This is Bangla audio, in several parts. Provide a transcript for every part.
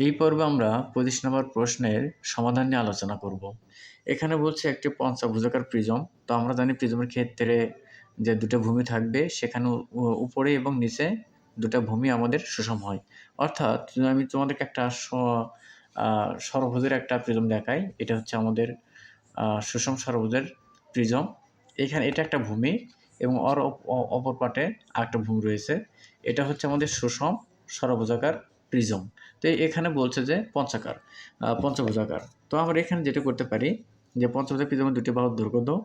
এই পর্বে আমরা পঁচিশ নম্বর প্রশ্নের সমাধান নিয়ে আলোচনা করব। এখানে বলছে একটি পঞ্চভুজাকার প্রিজম। তো আমরা জানি প্রিজমের ক্ষেত্রে যে দুটো ভূমি থাকবে, সেখানে উপরে এবং নিচে দুটো ভূমি আমাদের সুষম হয়। অর্থাৎ আমি তোমাদেরকে একটা সরভুজের একটা প্রিজম দেখাই, এটা হচ্ছে আমাদের সুষম সরভুজের প্রিজম। এখানে এটা একটা ভূমি এবং অর, অপ- অপর পাটে আরেকটা ভূমি রয়েছে। এটা হচ্ছে আমাদের সুষম সরভুজাকার প্রিজম। তো এখানে বলছে যে পঞ্চাকার পঞ্চভুজাকার। তো আমরা এখানে যেটা করতে পারি যে পঞ্চভুজা প্রিজমের দুটি বাহুর দৈর্ঘ্য দাও,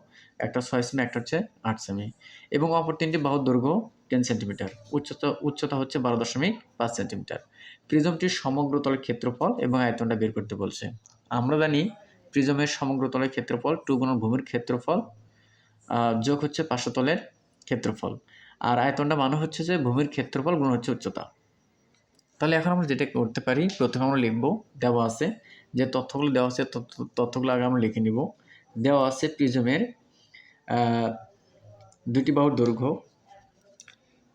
একটা ছয় সেমি একটা হচ্ছে আট সেমি এবং অপর তিনটি বাহুর দৈর্ঘ্য টেন সেন্টিমিটার উচ্চতা উচ্চতা হচ্ছে বারো দশমিক পাঁচ সেন্টিমিটার প্রিজমটির সমগ্র তলের ক্ষেত্রফল এবং আয়তনটা বের করতে বলছে। আমরা জানি প্রিজমের সমগ্র তলের ক্ষেত্রফল টু গুণন ভূমির ক্ষেত্রফল যোগ হচ্ছে পার্শ্বতলের ক্ষেত্রফল। আর আয়তনটা মানে হচ্ছে যে ভূমির ক্ষেত্রফল গুণ হচ্ছে উচ্চতা। তাহলে এখন আমরা যেটা করতে পারি, প্রথমে আমরা লিখব, দেওয়া আছে যে তথ্যগুলো দেওয়া আছে, তথ্য- তথ্যগুলো আগে আমরা লিখে নিব। দেওয়া আছে প্রিজমের দুটি বাহুর দৈর্ঘ্য।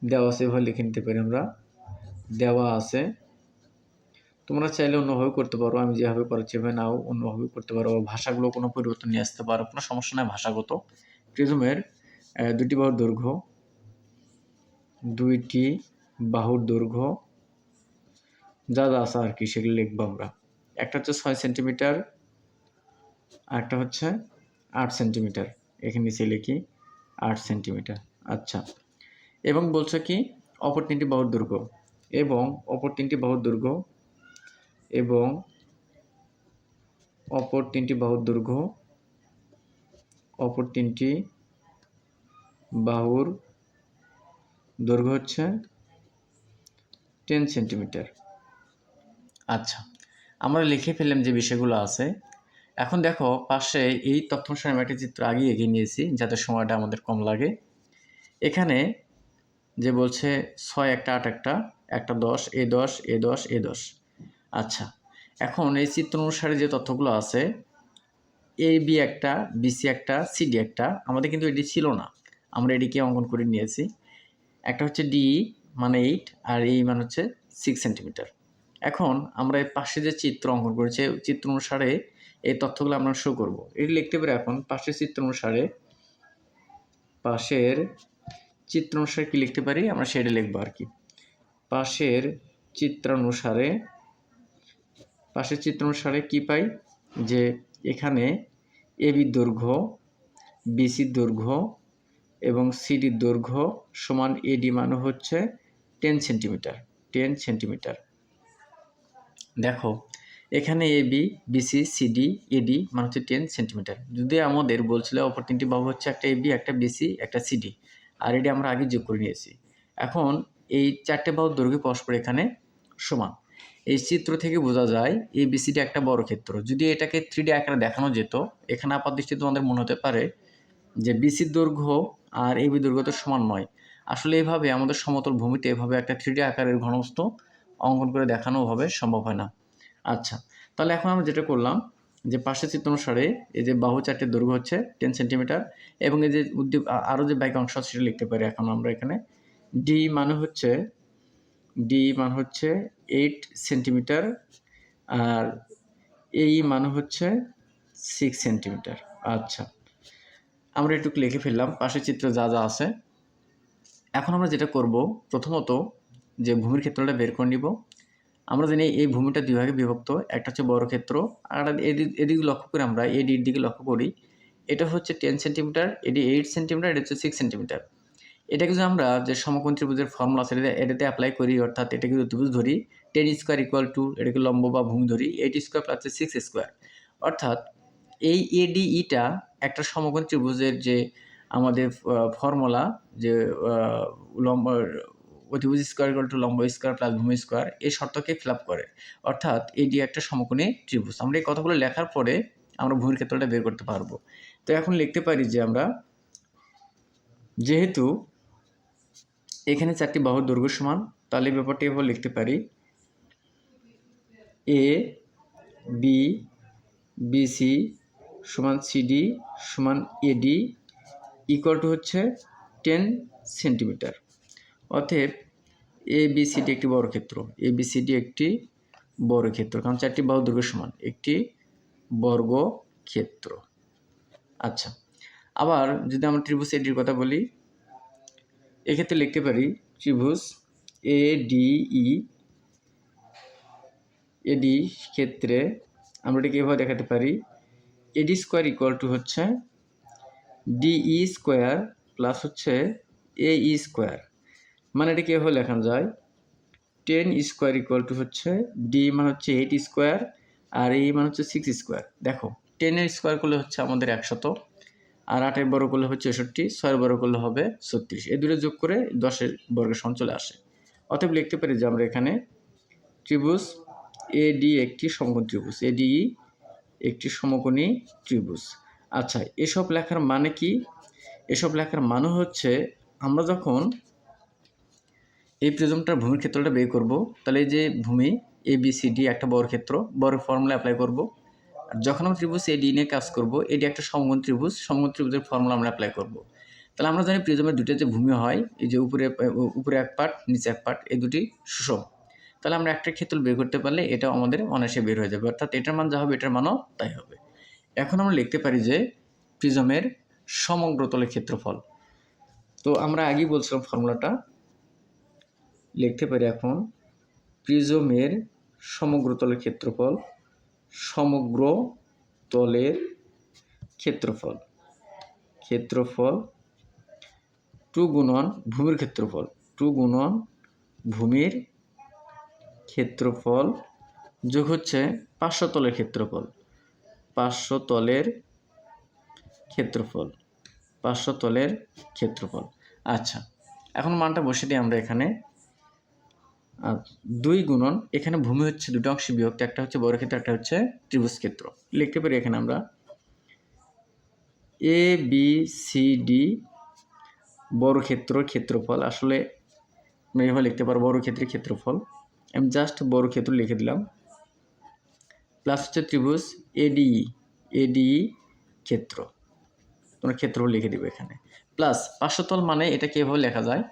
দেওয়া আছে এভাবে লিখে নিতে পারি আমরা। দেওয়া আছে, তোমরা চাইলে অন্যভাবে করতে পারো, আমি যেভাবে করেছি এভাবে নাও, অন্যভাবে করতে পারো। ভাষাগুলো কোনো পরিবর্তন নিয়ে আসতে পারো, কোনো সমস্যা নয় ভাষাগত। প্রিজমের দুটি বাহুর দৈর্ঘ্য, দুইটি বাহুর দৈর্ঘ্য যা যা আছে আর কি সেগুলো লিখব আমরা। একটা হচ্ছে ছয় সেন্টিমিটার আর একটা হচ্ছে আট সেন্টিমিটার। এখানে নিচে লিখি, আট সেন্টিমিটার। আচ্ছা। এবং বলছে কি, অপর তিনটি বাহুর দুর্গ। এবং অপর তিনটি বাহুর দুর্গ, এবং অপর তিনটি বাহুর দুর্গ, অপর তিনটি বাহুর দৈর্ঘ্য হচ্ছে টেন সেন্টিমিটার। আচ্ছা আমরা লিখে ফেললাম যে বিষয়গুলো আছে। এখন দেখো, পাশে এই তথ্য অনুসারে আমি একটা চিত্র আগে এগিয়ে নিয়েছি, যাতে সময়টা আমাদের কম লাগে। এখানে যে বলছে, ছয় একটা, আট একটা একটা দশ, এ দশ এ দশ এ দশ। আচ্ছা এখন এই চিত্র অনুসারে যে তথ্যগুলো আছে, এ, বি একটা বিসি একটা সিডি একটা, আমাদের কিন্তু এটি ছিল না। আমরা এটিকে অঙ্কন করে নিয়েছি। একটা হচ্ছে ডি মানে এইট, আর এই মানে হচ্ছে সিক্স সেন্টিমিটার এখন আমরা এর পাশে যে চিত্র অঙ্কন করেছি চিত্র অনুসারে এই তথ্যগুলো আমরা শো করব। এটি লিখতে পারি এখন, পাশের চিত্র অনুসারে, পাশের চিত্র অনুসারে কি লিখতে পারি? আমরা সেটা লিখব আর কি। পাশের চিত্রানুসারে পাশের চিত্র অনুসারে কি পাই? যে এখানে এবির দৈর্ঘ্য বিসির দৈর্ঘ্য এবং সিডির দৈর্ঘ্য সমান এডি মানে হচ্ছে টেন সেন্টিমিটার টেন সেন্টিমিটার দেখো, এখানে A B B C C D A D মানে হচ্ছে টেন সেন্টিমিটার যদি আমাদের বলছিল অপর তিনটি বাহু হচ্ছে একটা এবি একটা বিসি একটা সিডি আর এডি আমরা আগে যোগ করে নিয়েছি। এখন এই চারটে বাহুর দৈর্ঘ্য পরস্পর এখানে সমান। এই চিত্র থেকে বোঝা যায় এই বিসিডি একটা বড় ক্ষেত্র। যদি এটাকে থ্রি ডি আকারে দেখানো যেত, এখানে আপাত দৃষ্টি তোমাদের মনে হতে পারে যে বিসির দৈর্ঘ্য আর এবি দৈর্ঘ্য তো সমান নয়। আসলে এভাবে আমাদের সমতল ভূমিতে এভাবে একটা থ্রি ডি আকারের ঘনবস্তু অঙ্কন করে দেখানো হবে, সম্ভব হয় না। আচ্ছা তাহলে এখন আমরা যেটা করলাম, যে পাশের চিত্র অনুসারে এই যে বাহু চারটির দৈর্ঘ্য হচ্ছে টেন সেন্টিমিটার এবং এই যে উদ্দীপ আরও যে বাইক অংশ সেটা লিখতে পারি এখন আমরা এখানে। ডি মানে হচ্ছে ডি মানে হচ্ছে এইট সেন্টিমিটার আর এই মানে হচ্ছে সিক্স সেন্টিমিটার আচ্ছা আমরা একটু লিখে ফেললাম, পাশের চিত্র যা যা আছে। এখন আমরা যেটা করব, প্রথমত যে ভূমির ক্ষেত্রটা বের করে নিব। আমরা জানি এই ভূমিটা দুই ভাগে বিভক্ত, একটা হচ্ছে বড় ক্ষেত্র, আর একটা এদিক লক্ষ্য করে আমরা এডির দিকে লক্ষ্য করি। এটা হচ্ছে টেন সেন্টিমিটার এটি এইট সেন্টিমিটার, এটা হচ্ছে সিক্স সেন্টিমিটার। এটাকে যদি আমরা যে সমকোণ ত্রিভুজের ফর্মুলা আছে এটাতে অ্যাপ্লাই করি, অর্থাৎ এটাকে যদি ত্রিভুজ ধরি, টেন স্কোয়ার ইকুয়াল টু এটাকে লম্ব বা ভূমি ধরি eight square plus six square অর্থাৎ এই এডিইটা একটা সমকোণ ত্রিভুজের যে আমাদের ফর্মুলা যে লম্ব অতিভুজ স্কোয়ার ইকুয়াল টু লম্ব স্কোয়ার প্লাস ভূমি স্কোয়ার এই শর্তকে ফিল করে। অর্থাৎ এডি একটা সমকোণী ত্রিভুজ। আমরা এই কথাগুলো লেখার পরে আমরা ভূমির ক্ষেত্রটা বের করতে পারব। তো এখন লিখতে পারি যে আমরা যেহেতু এখানে চারটি বাহুর দৈর্ঘ্য সমান, তাহলে ব্যাপারটি এভাবে লিখতে পারি। এ, বি বিসি সমান সিডি সমান এডি ইকুয়াল টু হচ্ছে টেন সেন্টিমিটার। অতএব এ বি বিসিডি একটি বর্গক্ষেত্র এ বি সি বিসিডি একটি বর্গক্ষেত্র কারণ চারটি বাহু দৈর্ঘ্য সমান। একটি বর্গক্ষেত্র আচ্ছা। আবার যদি আমরা ত্রিভুজ এডির কথা বলি, এক্ষেত্রে লিখতে পারি ত্রিভুজ এ ডি ই এডি ক্ষেত্রে আমরা এটাকে এভাবে দেখাতে পারি। A D square equal to হচ্ছে ডিই স্কোয়ার প্লাস হচ্ছে এ ই স্কোয়ার মানে এটাকে এভাবে লেখানো যায়? টেন স্কোয়ার ইকুয়াল টু হচ্ছে ডি মানে হচ্ছে এইট স্কোয়ার আর এই মানে হচ্ছে সিক্স স্কোয়ার দেখো টেনের স্কোয়ার করলে হচ্ছে আমাদের একশত, আর আটের বড় করলে হবে চৌষট্টি ছয়ের বড় করলে হবে ছত্রিশ। এই দুটো যোগ করে দশের বর্গের সমান চলে আসে। অতএব লিখতে পারি যে আমরা এখানে ত্রিভুজ এডি একটি সমকোণ ত্রিভুজ এডি একটি সমকোণী ত্রিভুজ। আচ্ছা এসব লেখার মানে কি? এসব লেখার মানে হচ্ছে আমরা যখন এই প্রিজমটার ভূমির ক্ষেত্রটা বের করব। তাহলে যে ভূমি এ বি সি ডি একটা বড় ক্ষেত্র, বড় ফর্মুলা অ্যাপ্লাই করব। আর যখন আমরা ত্রিভুজ এডি নিয়ে কাজ করব এডি একটা সমগণ ত্রিভুজ সমগণ ত্রিভুজের ফর্মুলা আমরা অ্যাপ্লাই করব। তাহলে আমরা জানি প্রিজমের দুটো যে ভূমি হয়, এই যে উপরে উপরে এক পার্ট নিচে এক পার্ট এই দুটি সুষম। তাহলে আমরা একটা ক্ষেত্র বের করতে পারলে এটাও আমাদের অনায়াসে বের হয়ে যাবে। অর্থাৎ এটার মান যা হবে, এটার মানও তাই হবে। এখন আমরা লিখতে পারি যে প্রিজমের সমগ্র তলের ক্ষেত্রফল। তো আমরা আগেই বলছিলাম ফর্মুলাটা লিখতে পারি এখন প্রিজমের সমগ্র তলের ক্ষেত্রফল, সমগ্র তলের ক্ষেত্রফল। ক্ষেত্রফল টু গুণন ভূমির ক্ষেত্রফল। টু গুণন ভূমির ক্ষেত্রফল যোগ হচ্ছে পাঁচশো তলের ক্ষেত্রফল। পাঁচশো তলের ক্ষেত্রফল। পাঁচশো তলের ক্ষেত্রফল। আচ্ছা এখন মানটা বসে দিই আমরা এখানে। দুই গুণন, এখানে ভূমি হচ্ছে দুটো অংশে বিভক্ত, একটা হচ্ছে বড় ক্ষেত্র একটা হচ্ছে ত্রিভুজ ক্ষেত্র লিখতে পারি এখানে আমরা এ বি সি ডি বড় ক্ষেত্র ক্ষেত্রফল। আসলে আমরা এভাবে লিখতে পারব বড় ক্ষেত্রের ক্ষেত্রফল। আমি জাস্ট বড় ক্ষেত্র লিখে দিলাম। প্লাস হচ্ছে ত্রিভুজ এডিই এডিই ক্ষেত্র। তোমরা ক্ষেত্রফল লিখে দিবে এখানে। প্লাস পার্শ্বতল মানে এটাকে এভাবে লেখা যায়।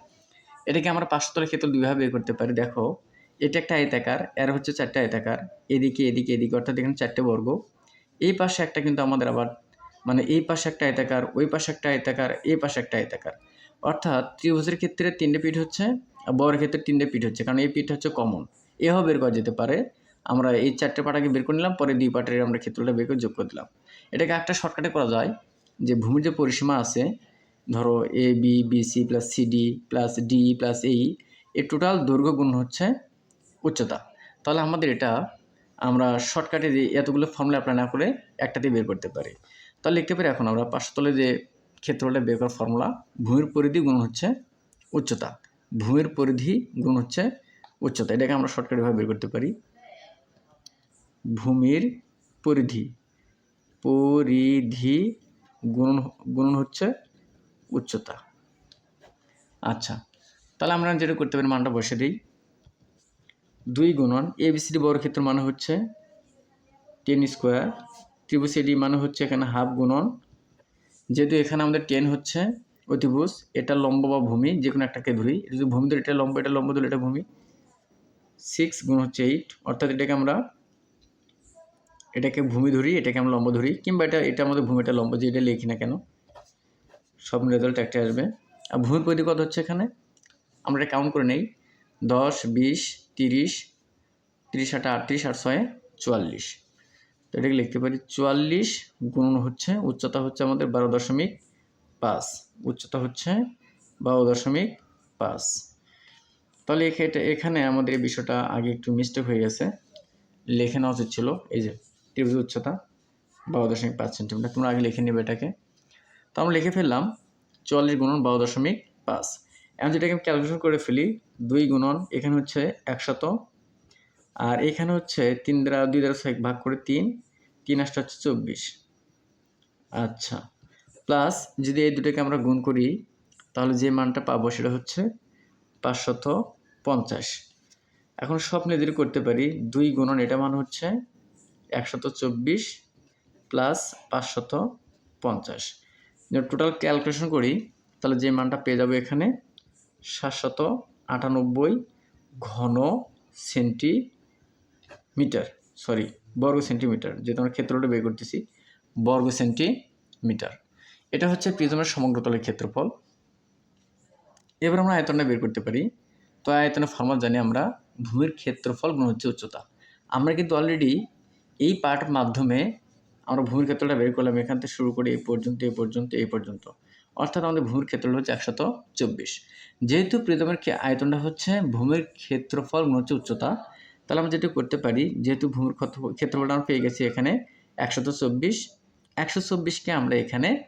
এটাকে আমরা পাঁচশোতলের ক্ষেত্র দুইভাবে করতে পারি। দেখো, এটা একটা আয়তাকার, এর হচ্ছে চারটে আয়তাকার। এদিকে এদিকে এদিকে, অর্থাৎ এখানে চারটে বর্গ। এই পাশে একটা কিন্তু আমাদের আবার মানে এই পাশে একটা আয়তাকার, ওই পাশে একটা আয়তাকার, এই পাশে একটা আয়তাকার। অর্থাৎ ত্রিভুজের ক্ষেত্রে তিনটে পিঠ হচ্ছে, আর বড়ের ক্ষেত্রে তিনটে পিঠ হচ্ছে, কারণ এই পিঠ হচ্ছে কমন এভাবে বের করা যেতে পারে। আমরা এই চারটে পাটাকে বের করে নিলাম, পরে দুই পাটের আমরা ক্ষেত্রটা বের করে যোগ করে দিলাম। এটাকে একটা শর্টকাটে করা যায়, যে ভূমির যে পরিসীমা আছে ধরো A B B C plus C D plus D plus এই এর টোটাল দৈর্ঘ্য গুণ হচ্ছে উচ্চতা। তাহলে আমাদের এটা আমরা শর্টকাটে যে এতগুলো ফর্মুলা অ্যাপ্লাই না করে একটাতে বের করতে পারি। তাহলে লিখতে পারি এখন আমরা পাঁচশো যে ক্ষেত্রটা বের করার ফর্মুলা ভূমির পরিধি গুণ হচ্ছে উচ্চতা। ভূমির পরিধি গুণ হচ্ছে উচ্চতা। এটাকে আমরা শর্টকাটভাবে বের করতে পারি। ভূমির পরিধি পরিধি গুণ গুণন হচ্ছে উচ্চতা। আচ্ছা তাহলে আমরা যেটা করতে পারি, মানটা বসে দিই। দুই গুণন এ এবিসিডি বর্গক্ষেত্র মানে হচ্ছে টেন স্কোয়ার। ত্রিভুজ এডি মানে হচ্ছে এখানে হাফ গুণন। যেহেতু এখানে আমাদের টেন হচ্ছে অতিভুজ, এটা লম্ব বা ভূমি যে কোনো একটাকে ধরি। যদি ভূমি ধরে, এটা লম্ব এটা লম্ব ধরি, এটা ভূমি। সিক্স গুণ হচ্ছে এইট অর্থাৎ এটাকে আমরা, এটাকে ভূমি ধরি, এটাকে আমরা লম্ব ধরি, কিংবা এটা এটা আমাদের ভূমিটা লম্ব, যে এটা লিখি না কেন। সব রেজাল্ট একটা আসবে। আর ভূমি কত হচ্ছে এখানে? আমরা কাউন্ট করে নেই। দশ, বিশ, তিরিশ তিরিশ আটা আটত্রিশ আর ছয় চুয়াল্লিশ। তো এটাকে লিখতে পারি চুয়াল্লিশ গুণ হচ্ছে, উচ্চতা হচ্ছে আমাদের বারো দশমিক পাঁচ। উচ্চতা হচ্ছে বারো দশমিক পাঁচ। তাহলে এটা এখানে আমাদের এই বিষয়টা আগে একটু মিস্টেক হয়ে গেছে। লেখে নেওয়া উচিত ছিল। এই যে ত্রিভুজ উচ্চতা বারো দশমিক পাঁচ সেন্টিমিটার। তোমরা আগে লিখে নেবে এটাকে। তো আমরা লিখে ফেললাম চুয়াল্লিশ গুণন বারো দশমিক পাঁচ। এখন যেটাকে আমি ক্যালকুলেশন করে ফেলি, দুই গুণন এখানে হচ্ছে একশত, আর এখানে হচ্ছে তিন দ্বারা, দুই দ্বারা ছয় ভাগ করে তিন তিন আসটা হচ্ছে চব্বিশ। আচ্ছা প্লাস যদি এই দুটোকে আমরা গুণ করি, তাহলে যে মানটা পাবো সেটা হচ্ছে পাঁচশত পঞ্চাশ। এখন স্বপ্নে যদি করতে পারি, দুই গুণন এটা মান হচ্ছে একশত চব্বিশ প্লাস পাঁচশত পঞ্চাশ। টোটাল ক্যালকুলেশন করি, তাহলে যে মানটা পেয়ে যাব এখানে সাতশত আটানব্বই ঘন মিটার সরি বর্গ সেন্টিমিটার, যেহেতু আমরা ক্ষেত্রটা বের করতেছি, বর্গ সেন্টিমিটার। এটা হচ্ছে প্রিজমের সমগ্র তলের ক্ষেত্রফল। এবার আমরা আয়তনটা বের করতে পারি। তো আয়তনের ফর্মুলা জানি আমরা, ভূমির ক্ষেত্রফল গুণ হচ্ছে উচ্চতা। আমরা কিন্তু অলরেডি এই পার্ট মাধ্যমে আমরা ভূমির ক্ষেত্রটা বের করলাম, এখান থেকে শুরু করে, এই পর্যন্ত এই পর্যন্ত এই পর্যন্ত। অর্থাৎ আমাদের ভূমির ক্ষেত্রফল হচ্ছে একশত চব্বিশ। যেহেতু প্রিজমের ক্ষে- আয়তনটা হচ্ছে ভূমির ক্ষেত্রফল মনে হচ্ছে উচ্চতা, তাহলে আমরা যেটা করতে পারি, যেহেতু ভূমির ক্ষেত্র- ক্ষেত্রফলটা আমরা পেয়ে গেছি এখানে একশত চব্বিশ একশো চব্বিশকে আমরা এখানে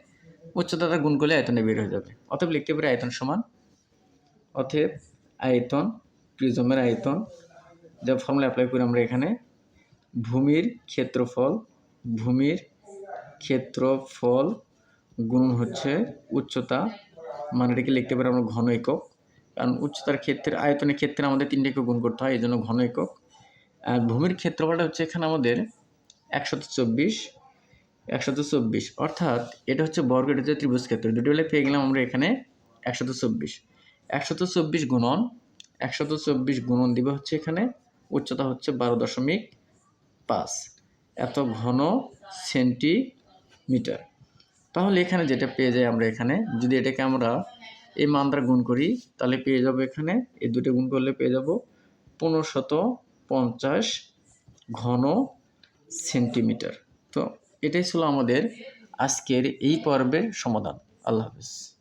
উচ্চতাটা গুণ করলে আয়তনটা বের হয়ে যাবে। অতএব লিখতে পারি আয়তন সমান। অতএব আয়তন, প্রিজমের আয়তন, যা ফর্মুলা অ্যাপ্লাই করি আমরা এখানে ভূমির ক্ষেত্রফল ভূমির ক্ষেত্রফল গুণ হচ্ছে উচ্চতা। মানে এটাকে লিখতে পারি আমরা ঘন একক। কারণ উচ্চতার ক্ষেত্রে আয়তনের ক্ষেত্রে আমাদের তিনটে একক গুণ করতে হয় এই জন্য ঘন একক। আর ভূমির ক্ষেত্রফলটা হচ্ছে এখানে আমাদের একশত চব্বিশ একশত চব্বিশ। অর্থাৎ এটা হচ্ছে বর্গ, এটা হচ্ছে ত্রিভুজ ক্ষেত্র। দুটো বেলা পেয়ে গেলাম আমরা এখানে একশত চব্বিশ। একশত চব্বিশ গুণন, একশত চব্বিশ গুণন দিবে হচ্ছে এখানে, উচ্চতা হচ্ছে বারো দশমিক পাঁচ। এত ঘন সেন্টিমিটার। তাহলে এখানে যেটা পেয়ে যাই আমরা এখানে, যদি এটাকে আমরা এই মান গুণ করি, তাহলে পেয়ে যাব এখানে, এই দুটো গুণ করলে পেয়ে যাব পনেরো শত পঞ্চাশ ঘন সেন্টিমিটার। তো এটাই ছিল আমাদের আজকের এই পর্বের সমাধান। আল্লাহ হাফিজ।